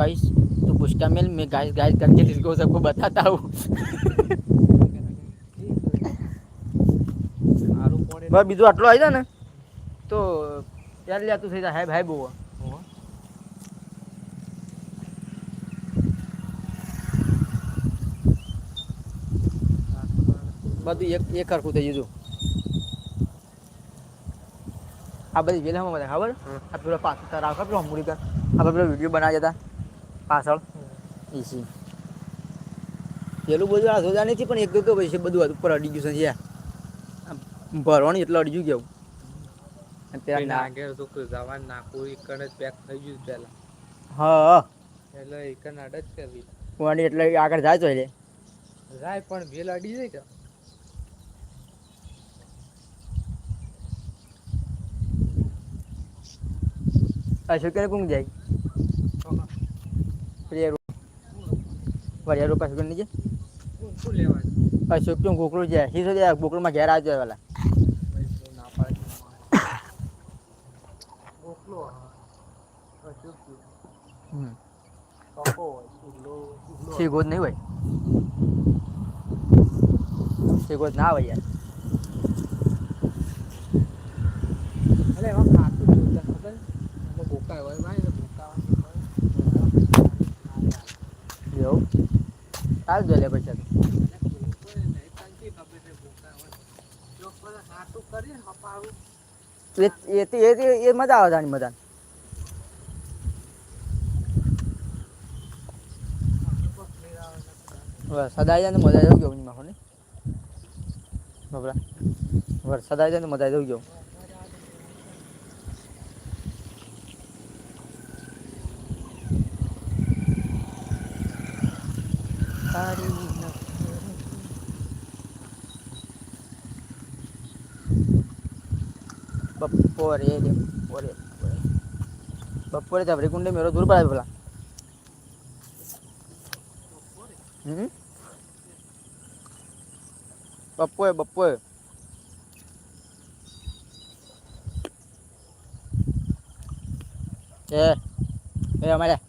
Guys तो पुष्टा mail में गाइस गाइस करके इसको सबको बताता हूँ સારું પડે બસ બીજું આટલું આવી જાય ને તો ત્યારે લેતું થઈ જાય હાય ભાઈ બહુ બધું એક એક હરખું થઈ જતું આ બધી વેલામાં બધા ખબર આ પેલો પાછળ તાર આખો પેલો અમૂરી કર આપણે પેલો વિડીયો બનાવ્યા હતા પાછળ. એસી પેલું બધું આ સોદા નથી પણ એક તો પછી બધું ઉપર અડી ગયું છે આમ ભરવાનું એટલે અડી ગયું અને પેલા ના તો કોઈ નાખું નાખવું જ પેક થઈ ગયું પેલા. હા એટલે એક અડ જ કરવી વાણી એટલે આગળ જાય તો એટલે રાય પણ વેલ અડી જાય કે? અશોક કે કોણ જાય? વરિયા રોપા અશોક નીચે શું અશોક તો ગોકળું જાય સીધો જાય ગોકળમાં ઘેર આવજો પેલા વાલા. ના પાડે ગોખલો અશોક હમ. ટકો હોય ઉગલો ઉગલો સી ગોદ નહીં હોય? સી ગોદ ના હોય યાર. એવું? ચાલ જો લે પછી એ મજા આવે તાની મજા વરસાદ આવી જાય મજા જવું ગયો માખો ને બબરા વરસાદ આવી જાય મજા જવું ગયું બપોરે બપોરે બપોરે. તો દૂર પડાવે પેલા બપોરે બપોરે. એ અમારે.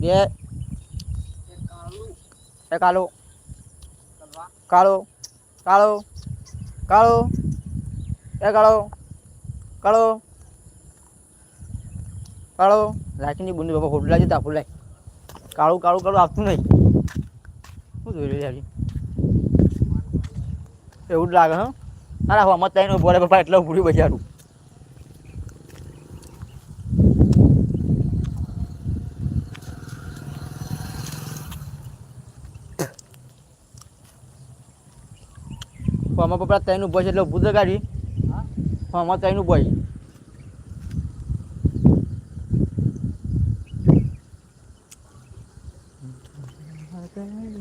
બે. એ કાળો. કાળો. કાળો. કાળો. એ કાળો. કાળો. કાળો. રાખીને બુંદી બાપા ખોટું લાગે તાપું લાય કાળું કાળું કાળું આપતું નહીં. શું જોઈ રહ્યું યાર એવું જ લાગે, હા? અરે હવા તઈને ઊભો રહે પપ્પા એટલે પૂરી બજારું ફોમાં પપડા ત્રણ ભય છે એટલે ઊભું તો કાઢી ફોમાં ત્રણ ઊભો છે Thank